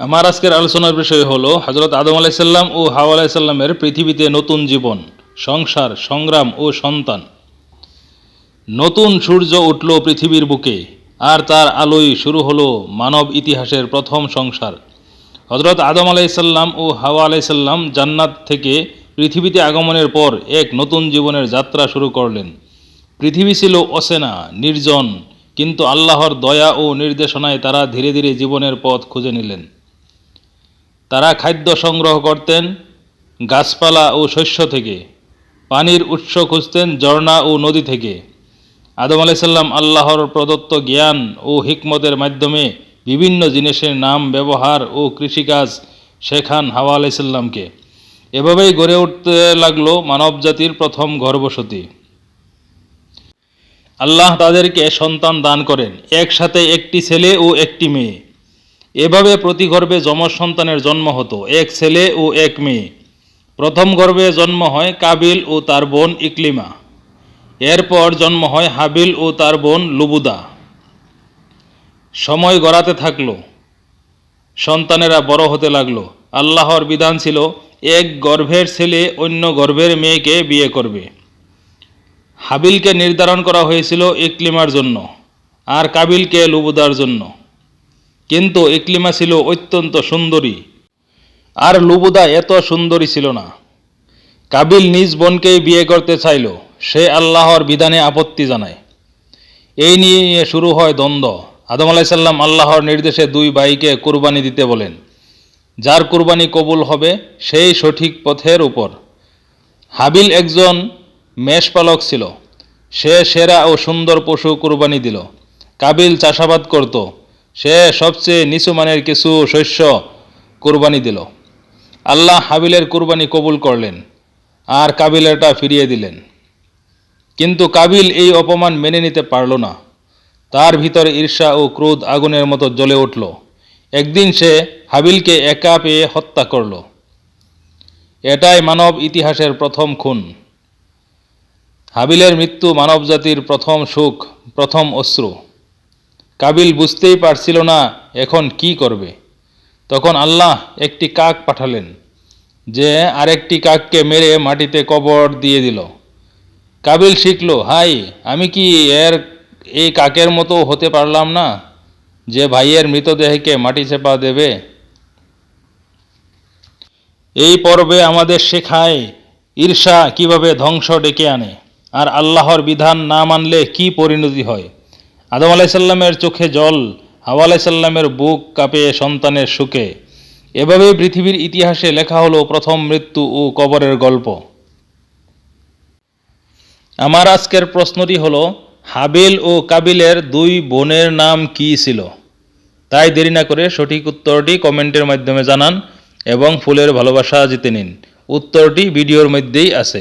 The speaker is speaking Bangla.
আমার আজকের আলোচনার বিষয় হল হজরত আদম আলাইসাল্লাম ও হাওয়া আলাইসাল্লামের পৃথিবীতে নতুন জীবন, সংসার, সংগ্রাম ও সন্তান। নতুন সূর্য উঠল পৃথিবীর বুকে আর তার আলোয় শুরু হলো মানব ইতিহাসের প্রথম সংসার। হজরত আদম আলাইসাল্লাম ও হাওয়া আলাইসাল্লাম জান্নাত থেকে পৃথিবীতে আগমনের পর এক নতুন জীবনের যাত্রা শুরু করলেন। পৃথিবী ছিল অচেনা, নির্জন, কিন্তু আল্লাহর দয়া ও নির্দেশনায় তারা ধীরে ধীরে জীবনের পথ খুঁজে নিলেন। তারা খাদ্য সংগ্রহ করতেন গাছপালা ও শস্য থেকে, পানির উৎস খুঁজতেন ঝর্ণা ও নদী থেকে। আদম আলাইসাল্লাম আল্লাহর প্রদত্ত জ্ঞান ও হিকমতের মাধ্যমে বিভিন্ন জিনিসের নাম, ব্যবহার ও কৃষিকাজ শেখান হাওয়া আলাইসাল্লামকে এভাবেই গড়ে উঠতে লাগল মানবজাতির প্রথম গর্ভবসতি। আল্লাহ তাদেরকে সন্তান দান করেন, একসাথে একটি ছেলে ও একটি মেয়ে। এভাবে প্রতি গর্ভে যমজ সন্তানের জন্ম হতো, এক ছেলে ও এক মেয়ে। প্রথম গর্ভে জন্ম হয় কাবিল ও তার বোন ইকলিমা। এরপর জন্ম হয় হাবিল ও তার বোন লুবুদা। সময় গড়াতে থাকল। সন্তানেরা বড় হতে লাগল। আল্লাহর বিধান ছিল, এক গর্ভের ছেলে অন্য গর্ভের মেয়েকে বিয়ে করবে। হাবিলকে নির্ধারণ করা হয়েছিল ইকলিমার জন্য আর কাবিলকে লুবুদার জন্য। কিন্তু ইকলিমা ছিল অত্যন্ত সুন্দরী। আর লুবুদা এত সুন্দরী ছিল না। কাবিল নিজ বোনকেই বিয়ে করতে চাইল, সে আল্লাহর বিধানে আপত্তি জানায়। এই নিয়ে শুরু হয় দ্বন্দ্ব। আদম আলাইসাল্লাম আল্লাহর নির্দেশে দুই ভাইকে কুরবানি দিতে বলেন। যার কুরবানি কবুল হবে, সেই সঠিক পথের উপর। হাবিল একজন মেষপালক ছিল। সে সেরা ও সুন্দর পশু কুরবানি দিল। কাবিল চাষাবাদ করত। সে সবচেয়ে নিচু মানের কিছু শস্য কুরবানি দিল। আল্লাহ হাবিলের কুরবানি কবুল করলেন আর কাবিলেরটা ফিরিয়ে দিলেন। কিন্তু কাবিল এই অপমান মেনে নিতে পারল না। তার ভিতরে ঈর্ষা ও ক্রোধ আগুনের মতো জ্বলে উঠল। একদিন সে হাবিলকে একা পেয়ে হত্যা করল। এটাই মানব ইতিহাসের প্রথম খুন। হাবিলের মৃত্যু মানবজাতির প্রথম সুখ, প্রথম অশ্রু। কাবিল বুঝতেই পারছিল না এখন কি করবে। তখন আল্লাহ একটি কাক পাঠালেন, যে আরেকটি কাককে মেরে মাটিতে কবর দিয়ে দিল। কাবিল শিখল, হাই, আমি কি এর, এই কাকের মতো হতে পারলাম না, যে ভাইয়ের মৃতদেহকে মাটি চেপা দেবে? এই পর্বে আমাদের শেখায় ঈর্ষা কীভাবে ধ্বংস ডেকে আনে, আর আল্লাহর বিধান না মানলে কি পরিণতি হয়? আদম আলাইসাল্লামের চোখে জল, হাওয়া আলাইসাল্লামের বুক কাঁপে সন্তানের সুখে। এভাবেই পৃথিবীর ইতিহাসে লেখা হলো প্রথম মৃত্যু ও কবরের গল্প। আমার আজকের প্রশ্নটি হলো, হাবিল ও কাবিলের দুই বোনের নাম কি ছিল? তাই দেরি না করে সঠিক উত্তরটি কমেন্টের মাধ্যমে জানান এবং ফুলের ভালোবাসা জিতে নিন। উত্তরটি ভিডিওর মধ্যেই আছে।